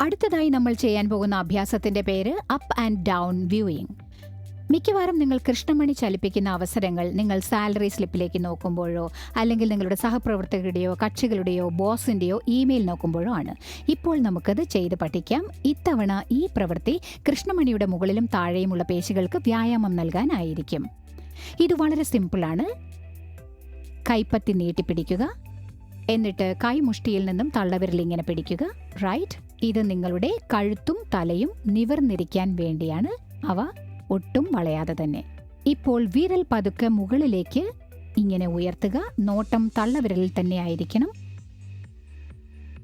അടുത്തതായി നമ്മൾ ചെയ്യാൻ പോകുന്ന അഭ്യാസത്തിന്റെ പേര് അപ്പ് ആൻഡ് ഡൗൺ വ്യൂയിങ് മിക്കവാറും നിങ്ങൾ കൃഷ്ണമണി ചലിപ്പിക്കുന്ന അവസരങ്ങൾ നിങ്ങൾ സാലറി സ്ലിപ്പിലേക്ക് നോക്കുമ്പോഴോ അല്ലെങ്കിൽ നിങ്ങളുടെ സഹപ്രവർത്തകരുടെയോ കക്ഷികളുടെയോ ബോസിന്റെയോ ഇമെയിൽ നോക്കുമ്പോഴോ ആണ്. ഇപ്പോൾ നമുക്കത് ചെയ്ത് പഠിക്കാം. ഇത്തവണ ഈ പ്രവൃത്തി കൃഷ്ണമണിയുടെ മുകളിലും താഴെയുമുള്ള പേശികൾക്ക് വ്യായാമം നൽകാനായിരിക്കും. ഇത് വളരെ സിമ്പിളാണ് കൈപ്പത്തി നീട്ടിപ്പിടിക്കുക. എന്നിട്ട് കൈമുഷ്ടിയിൽ നിന്നും തള്ളവിരലിങ്ങനെ പിടിക്കുക. റൈറ്റ് ഇത് നിങ്ങളുടെ കഴുത്തും തലയും നിവർന്നിരിക്കാൻ വേണ്ടിയാണ്. അവ ഒട്ടും വളയാതെ തന്നെ. ഇപ്പോൾ വിരൽ പതുക്കെ മുകളിലേക്ക് ഇങ്ങനെ ഉയർത്തുക. നോട്ടം തള്ളവിരലിൽ തന്നെ ആയിരിക്കണം.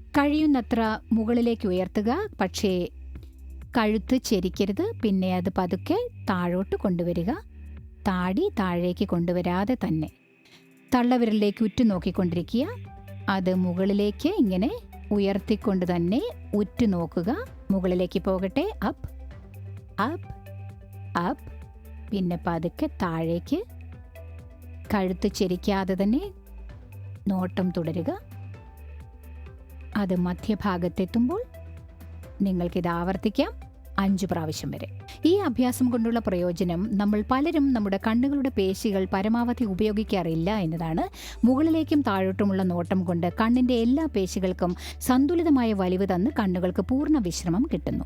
കഴിയുന്നത്ര മുകളിലേക്ക് ഉയർത്തുക. പക്ഷേ കഴുത്ത് ചെരിക്കരുത്. പിന്നെ അത് പതുക്കെ താഴോട്ട് കൊണ്ടുവരിക. താടി താഴേക്ക് കൊണ്ടുവരാതെ തന്നെ. തള്ളവിരലിലേക്ക് ഉറ്റുനോക്കിക്കൊണ്ടിരിക്കുക. അത് മുകളിലേക്ക് ഇങ്ങനെ ഉയർത്തിക്കൊണ്ട് തന്നെ ഉറ്റുനോക്കുക. മുകളിലേക്ക് പോകട്ടെ. അപ്പ് അപ്പ് അപ്പ് പിന്നെ പതുക്കെ താഴേക്ക്. കഴുത്ത് ചെരിക്കാതെ തന്നെ നോട്ടം തുടരുക. അത് മധ്യഭാഗത്തെത്തുമ്പോൾ നിങ്ങൾക്കിത് ആവർത്തിക്കാം. അഞ്ചു പ്രാവശ്യം വരെ. ഈ അഭ്യാസം കൊണ്ടുള്ള പ്രയോജനം നമ്മൾ പലരും നമ്മുടെ കണ്ണുകളുടെ പേശികൾ പരമാവധി ഉപയോഗിക്കാറില്ല എന്നതാണ്. മുകളിലേക്കും താഴോട്ടുമുള്ള നോട്ടം കൊണ്ട് കണ്ണിന്റെ എല്ലാ പേശികൾക്കും സന്തുലിതമായ വലിവ് തന്ന് കണ്ണുകൾക്ക് പൂർണ വിശ്രമം കിട്ടുന്നു.